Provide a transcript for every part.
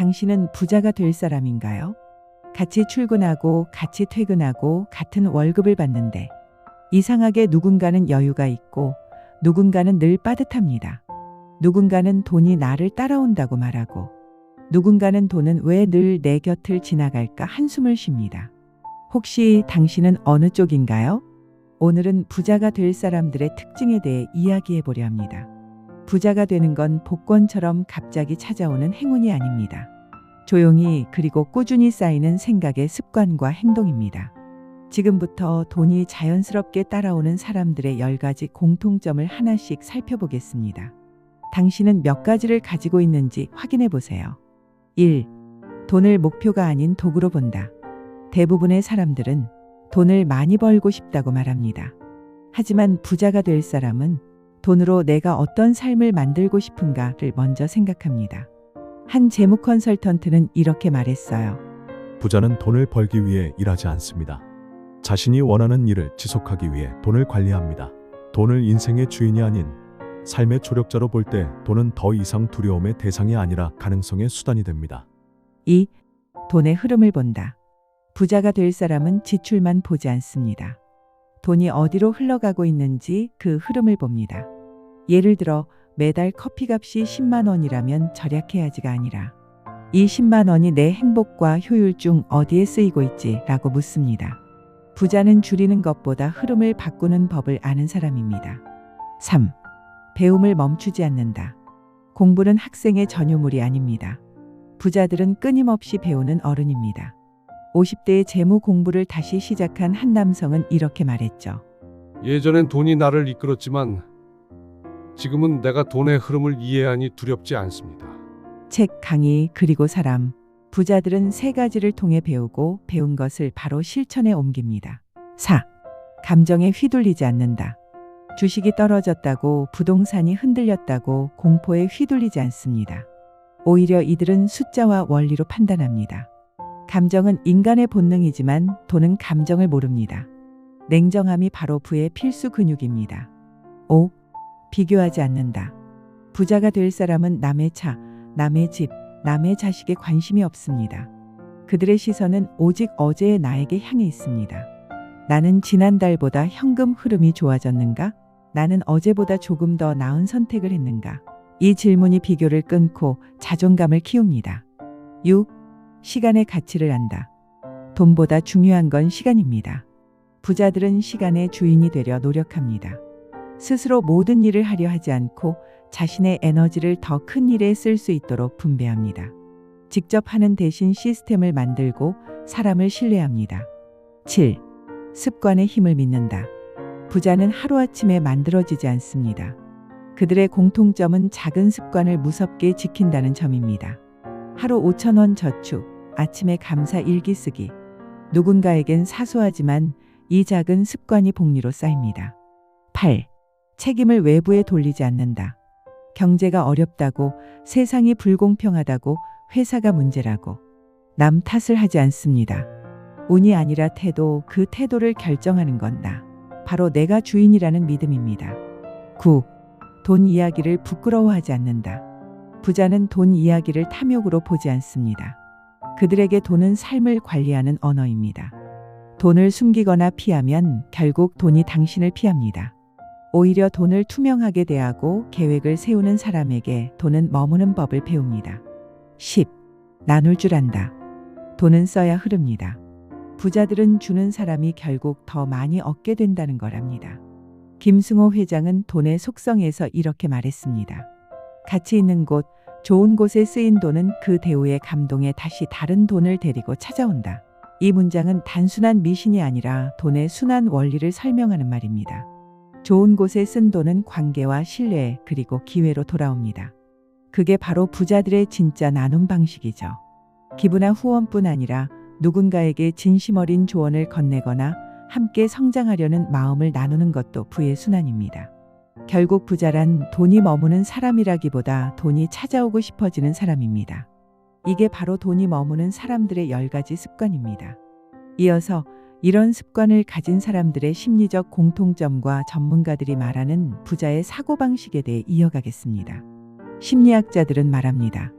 당신은 부자가 될 사람인가요? 같이 출근하고 같이 퇴근하고 같은 월급을 받는데 이상하게 누군가는 여유가 있고 누군가는 늘 빠듯합니다. 누군가는 돈이 나를 따라온다고 말하고 누군가는 돈은 왜 늘 내 곁을 지나갈까 한숨을 쉽니다. 혹시 당신은 어느 쪽인가요? 오늘은 부자가 될 사람들의 특징에 대해 이야기해 보려 합니다. 부자가 되는 건 복권처럼 갑자기 찾아오는 행운이 아닙니다. 조용히 그리고 꾸준히 쌓이는 생각의 습관과 행동입니다. 지금부터 돈이 자연스럽게 따라오는 사람들의 10가지 공통점을 하나씩 살펴보겠습니다. 당신은 몇 가지를 가지고 있는지 확인해 보세요. 1. 돈을 목표가 아닌 도구로 본다. 대부분의 사람들은 돈을 많이 벌고 싶다고 말합니다. 하지만 부자가 될 사람은 돈으로 내가 어떤 삶을 만들고 싶은가를 먼저 생각합니다. 한 재무 컨설턴트는 이렇게 말했어요. 부자는 돈을 벌기 위해 일하지 않습니다. 자신이 원하는 일을 지속하기 위해 돈을 관리합니다. 돈을 인생의 주인이 아닌 삶의 조력자로 볼 때 돈은 더 이상 두려움의 대상이 아니라 가능성의 수단이 됩니다. 2. 돈의 흐름을 본다. 부자가 될 사람은 지출만 보지 않습니다. 돈이 어디로 흘러가고 있는지 그 흐름을 봅니다. 예를 들어 매달 커피값이 10만 원이라면 절약해야지가 아니라 이 10만 원이 내 행복과 효율 중 어디에 쓰이고 있지? 라고 묻습니다. 부자는 줄이는 것보다 흐름을 바꾸는 법을 아는 사람입니다. 3. 배움을 멈추지 않는다. 공부는 학생의 전유물이 아닙니다. 부자들은 끊임없이 배우는 어른입니다. 50대의 재무 공부를 다시 시작한 한 남성은 이렇게 말했죠. 예전엔 돈이 나를 이끌었지만 지금은 내가 돈의 흐름을 이해하니 두렵지 않습니다. 책, 강의, 그리고 사람. 부자들은 세 가지를 통해 배우고 배운 것을 바로 실천에 옮깁니다. 4. 감정에 휘둘리지 않는다. 주식이 떨어졌다고 부동산이 흔들렸다고 공포에 휘둘리지 않습니다. 오히려 이들은 숫자와 원리로 판단합니다. 감정은 인간의 본능이지만 돈은 감정을 모릅니다. 냉정함이 바로 부의 필수 근육입니다. 5. 비교하지 않는다. 부자가 될 사람은 남의 차, 남의 집, 남의 자식에 관심이 없습니다. 그들의 시선은 오직 어제의 나에게 향해 있습니다. 나는 지난달보다 현금 흐름이 좋아졌는가? 나는 어제보다 조금 더 나은 선택을 했는가? 이 질문이 비교를 끊고 자존감을 키웁니다. 6. 시간의 가치를 안다. 돈보다 중요한 건 시간입니다. 부자들은 시간의 주인이 되려 노력합니다. 스스로 모든 일을 하려 하지 않고 자신의 에너지를 더 큰 일에 쓸 수 있도록 분배합니다. 직접 하는 대신 시스템을 만들고 사람을 신뢰합니다. 7. 습관의 힘을 믿는다. 부자는 하루아침에 만들어지지 않습니다. 그들의 공통점은 작은 습관을 무섭게 지킨다는 점입니다. 하루 5천원 저축, 아침에 감사 일기 쓰기. 누군가에겐 사소하지만 이 작은 습관이 복리로 쌓입니다. 8. 책임을 외부에 돌리지 않는다. 경제가 어렵다고 세상이 불공평하다고 회사가 문제라고 남 탓을 하지 않습니다. 운이 아니라 태도, 그 태도를 결정하는 건 나. 바로 내가 주인이라는 믿음입니다. 9. 돈 이야기를 부끄러워하지 않는다. 부자는 돈 이야기를 탐욕으로 보지 않습니다. 그들에게 돈은 삶을 관리하는 언어입니다. 돈을 숨기거나 피하면 결국 돈이 당신을 피합니다. 오히려 돈을 투명하게 대하고 계획을 세우는 사람에게 돈은 머무는 법을 배웁니다. 10. 나눌 줄 안다. 돈은 써야 흐릅니다. 부자들은 주는 사람이 결국 더 많이 얻게 된다는 거랍니다. 김승호 회장은 돈의 속성에서 이렇게 말했습니다. 가치 있는 곳, 좋은 곳에 쓰인 돈은 그 대우의 감동에 다시 다른 돈을 데리고 찾아온다. 이 문장은 단순한 미신이 아니라 돈의 순환 원리를 설명하는 말입니다. 좋은 곳에 쓴 돈은 관계와 신뢰 그리고 기회로 돌아옵니다. 그게 바로 부자들의 진짜 나눔 방식이죠. 기부나 후원뿐 아니라 누군가에게 진심 어린 조언을 건네거나 함께 성장하려는 마음을 나누는 것도 부의 순환입니다. 결국 부자란 돈이 머무는 사람이라기보다 돈이 찾아오고 싶어지는 사람입니다. 이게 바로 돈이 머무는 사람들의 열 가지 습관입니다. 이어서 이런 습관을 가진 사람들의 심리적 공통점과 전문가들이 말하는 부자의 사고방식에 대해 이어가겠습니다. 심리학자들은 말합니다.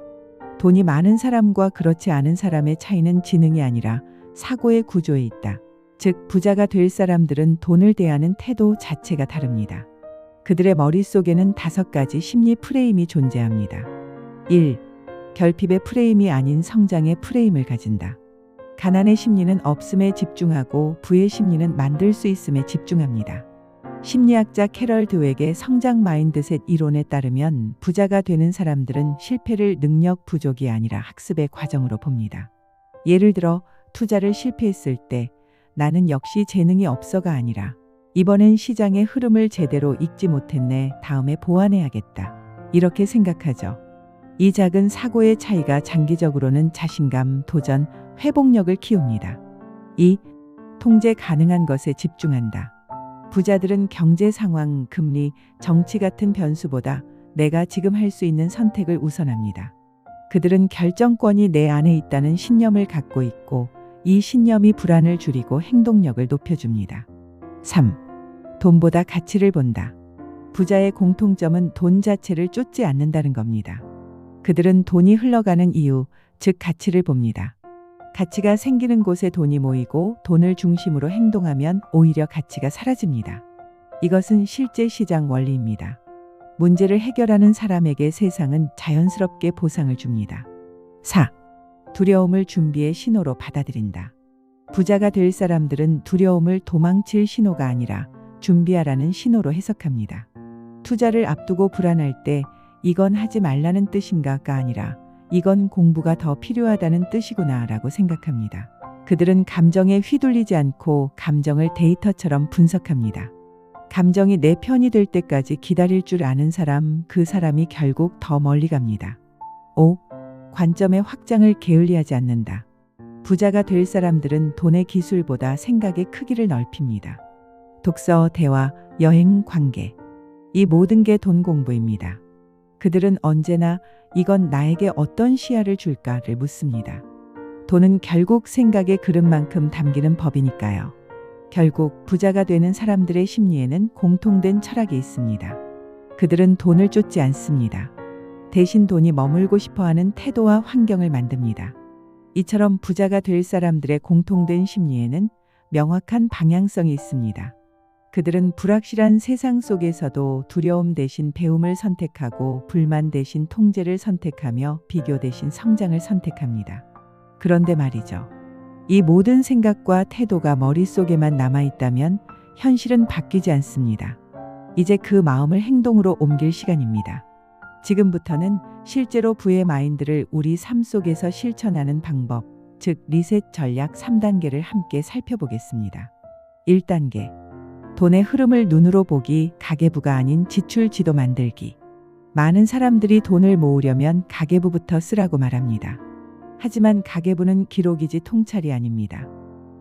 돈이 많은 사람과 그렇지 않은 사람의 차이는 지능이 아니라 사고의 구조에 있다. 즉, 부자가 될 사람들은 돈을 대하는 태도 자체가 다릅니다. 그들의 머릿속에는 다섯 가지 심리 프레임이 존재합니다. 1. 결핍의 프레임이 아닌 성장의 프레임을 가진다. 가난의 심리는 없음에 집중하고 부의 심리는 만들 수 있음에 집중합니다. 심리학자 캐럴 드웩의 성장 마인드셋 이론에 따르면 부자가 되는 사람들은 실패를 능력 부족이 아니라 학습의 과정으로 봅니다. 예를 들어 투자를 실패했을 때 나는 역시 재능이 없어가 아니라 이번엔 시장의 흐름을 제대로 읽지 못했네. 다음에 보완해야겠다. 이렇게 생각하죠. 이 작은 사고의 차이가 장기적으로는 자신감, 도전, 회복력을 키웁니다. 2. 통제 가능한 것에 집중한다. 부자들은 경제 상황, 금리, 정치 같은 변수보다 내가 지금 할 수 있는 선택을 우선합니다. 그들은 결정권이 내 안에 있다는 신념을 갖고 있고 이 신념이 불안을 줄이고 행동력을 높여줍니다. 3. 돈보다 가치를 본다. 부자의 공통점은 돈 자체를 쫓지 않는다는 겁니다. 그들은 돈이 흘러가는 이유, 즉 가치를 봅니다. 가치가 생기는 곳에 돈이 모이고 돈을 중심으로 행동하면 오히려 가치가 사라집니다. 이것은 실제 시장 원리입니다. 문제를 해결하는 사람에게 세상은 자연스럽게 보상을 줍니다. 4. 두려움을 준비의 신호로 받아들인다. 부자가 될 사람들은 두려움을 도망칠 신호가 아니라 준비하라는 신호로 해석합니다. 투자를 앞두고 불안할 때 이건 하지 말라는 뜻인가가 아니라 이건 공부가 더 필요하다는 뜻이구나 라고 생각합니다. 그들은 감정에 휘둘리지 않고 감정을 데이터처럼 분석합니다. 감정이 내 편이 될 때까지 기다릴 줄 아는 사람, 그 사람이 결국 더 멀리 갑니다. 5. 관점의 확장을 게을리하지 않는다. 부자가 될 사람들은 돈의 기술보다 생각의 크기를 넓힙니다. 독서, 대화, 여행, 관계. 이 모든 게 돈 공부입니다. 그들은 언제나 이건 나에게 어떤 시야를 줄까를 묻습니다. 돈은 결국 생각의 그릇만큼 담기는 법이니까요. 결국 부자가 되는 사람들의 심리에는 공통된 철학이 있습니다. 그들은 돈을 쫓지 않습니다. 대신 돈이 머물고 싶어 하는 태도와 환경을 만듭니다. 이처럼 부자가 될 사람들의 공통된 심리에는 명확한 방향성이 있습니다. 그들은 불확실한 세상 속에서도 두려움 대신 배움을 선택하고 불만 대신 통제를 선택하며 비교 대신 성장을 선택합니다. 그런데 말이죠. 이 모든 생각과 태도가 머릿속에만 남아있다면 현실은 바뀌지 않습니다. 이제 그 마음을 행동으로 옮길 시간입니다. 지금부터는 실제로 부의 마인드를 우리 삶 속에서 실천하는 방법, 즉 리셋 전략 3단계를 함께 살펴보겠습니다. 1단계. 돈의 흐름을 눈으로 보기, 가계부가 아닌 지출 지도 만들기. 많은 사람들이 돈을 모으려면 가계부부터 쓰라고 말합니다. 하지만 가계부는 기록이지 통찰이 아닙니다.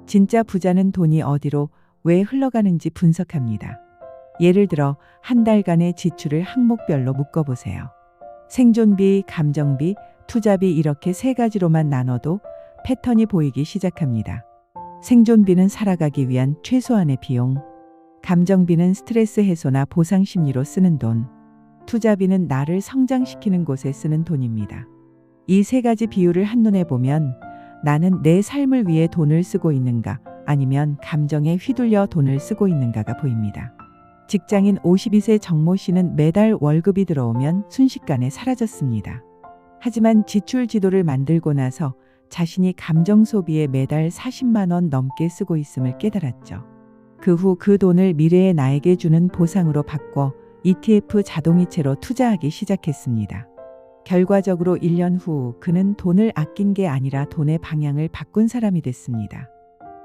진짜 부자는 돈이 어디로 왜 흘러가는지 분석합니다. 예를 들어 한 달간의 지출을 항목별로 묶어보세요. 생존비, 감정비, 투자비 이렇게 세 가지로만 나눠도 패턴이 보이기 시작합니다. 생존비는 살아가기 위한 최소한의 비용, 감정비는 스트레스 해소나 보상 심리로 쓰는 돈, 투자비는 나를 성장시키는 곳에 쓰는 돈입니다. 이 세 가지 비율을 한눈에 보면 나는 내 삶을 위해 돈을 쓰고 있는가 아니면 감정에 휘둘려 돈을 쓰고 있는가가 보입니다. 직장인 52세 정모 씨는 매달 월급이 들어오면 순식간에 사라졌습니다. 하지만 지출 지도를 만들고 나서 자신이 감정 소비에 매달 40만 원 넘게 쓰고 있음을 깨달았죠. 그후그 돈을 미래의 나에게 주는 보상으로 바꿔 ETF 자동이체로 투자하기 시작했습니다. 결과적으로 1년 후 그는 돈을 아낀 게 아니라 돈의 방향을 바꾼 사람이 됐습니다.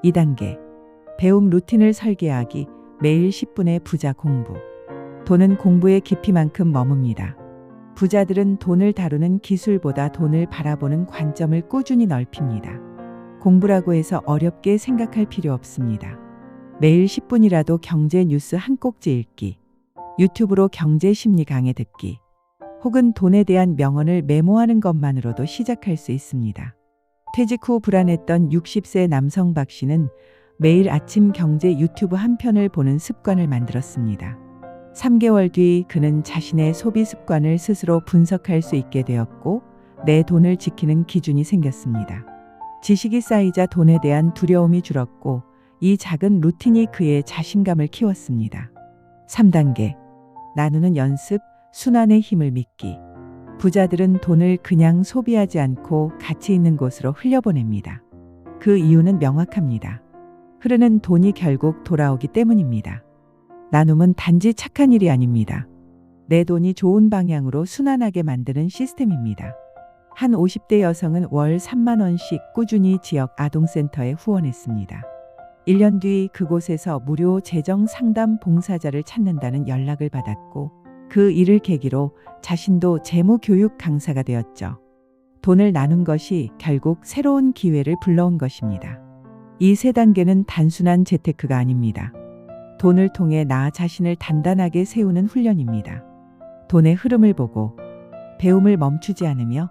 2단계. 배움 루틴을 설계하기, 매일 10분의 부자 공부. 돈은 공부의 깊이만큼 머뭅니다. 부자들은 돈을 다루는 기술보다 돈을 바라보는 관점을 꾸준히 넓힙니다. 공부라고 해서 어렵게 생각할 필요 없습니다. 매일 10분이라도 경제 뉴스 한 꼭지 읽기, 유튜브로 경제 심리 강의 듣기, 혹은 돈에 대한 명언을 메모하는 것만으로도 시작할 수 있습니다. 퇴직 후 불안했던 60세 남성 박 씨는 매일 아침 경제 유튜브 한 편을 보는 습관을 만들었습니다. 3개월 뒤 그는 자신의 소비 습관을 스스로 분석할 수 있게 되었고 내 돈을 지키는 기준이 생겼습니다. 지식이 쌓이자 돈에 대한 두려움이 줄었고 이 작은 루틴이 그의 자신감을 키웠습니다. 3단계. 나누는 연습, 순환의 힘을 믿기. 부자들은 돈을 그냥 소비하지 않고 가치 있는 곳으로 흘려보냅니다. 그 이유는 명확합니다. 흐르는 돈이 결국 돌아오기 때문입니다. 나눔은 단지 착한 일이 아닙니다. 내 돈이 좋은 방향으로 순환하게 만드는 시스템입니다. 한 50대 여성은 월 3만 원씩 꾸준히 지역 아동센터에 후원했습니다. 1년 뒤 그곳에서 무료 재정 상담 봉사자를 찾는다는 연락을 받았고 그 일을 계기로 자신도 재무 교육 강사가 되었죠. 돈을 나눈 것이 결국 새로운 기회를 불러온 것입니다. 이 세 단계는 단순한 재테크가 아닙니다. 돈을 통해 나 자신을 단단하게 세우는 훈련입니다. 돈의 흐름을 보고 배움을 멈추지 않으며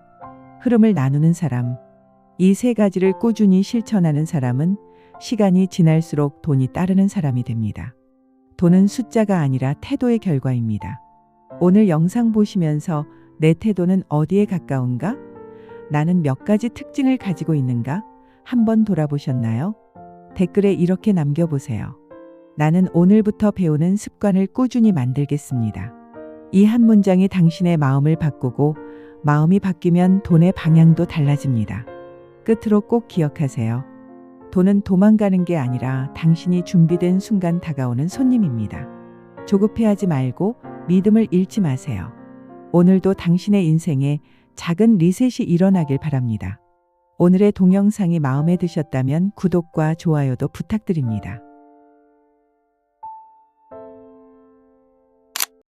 흐름을 나누는 사람, 이 세 가지를 꾸준히 실천하는 사람은 시간이 지날수록 돈이 따르는 사람이 됩니다. 돈은 숫자가 아니라 태도의 결과입니다. 오늘 영상 보시면서 내 태도는 어디에 가까운가? 나는 몇 가지 특징을 가지고 있는가? 한번 돌아보셨나요? 댓글에 이렇게 남겨보세요. 나는 오늘부터 배우는 습관을 꾸준히 만들겠습니다. 이 한 문장이 당신의 마음을 바꾸고 마음이 바뀌면 돈의 방향도 달라집니다. 끝으로 꼭 기억하세요. 돈은 도망가는 게 아니라 당신이 준비된 순간 다가오는 손님입니다. 조급해하지 말고 믿음을 잃지 마세요. 오늘도 당신의 인생에 작은 리셋이 일어나길 바랍니다. 오늘의 동영상이 마음에 드셨다면 구독과 좋아요도 부탁드립니다.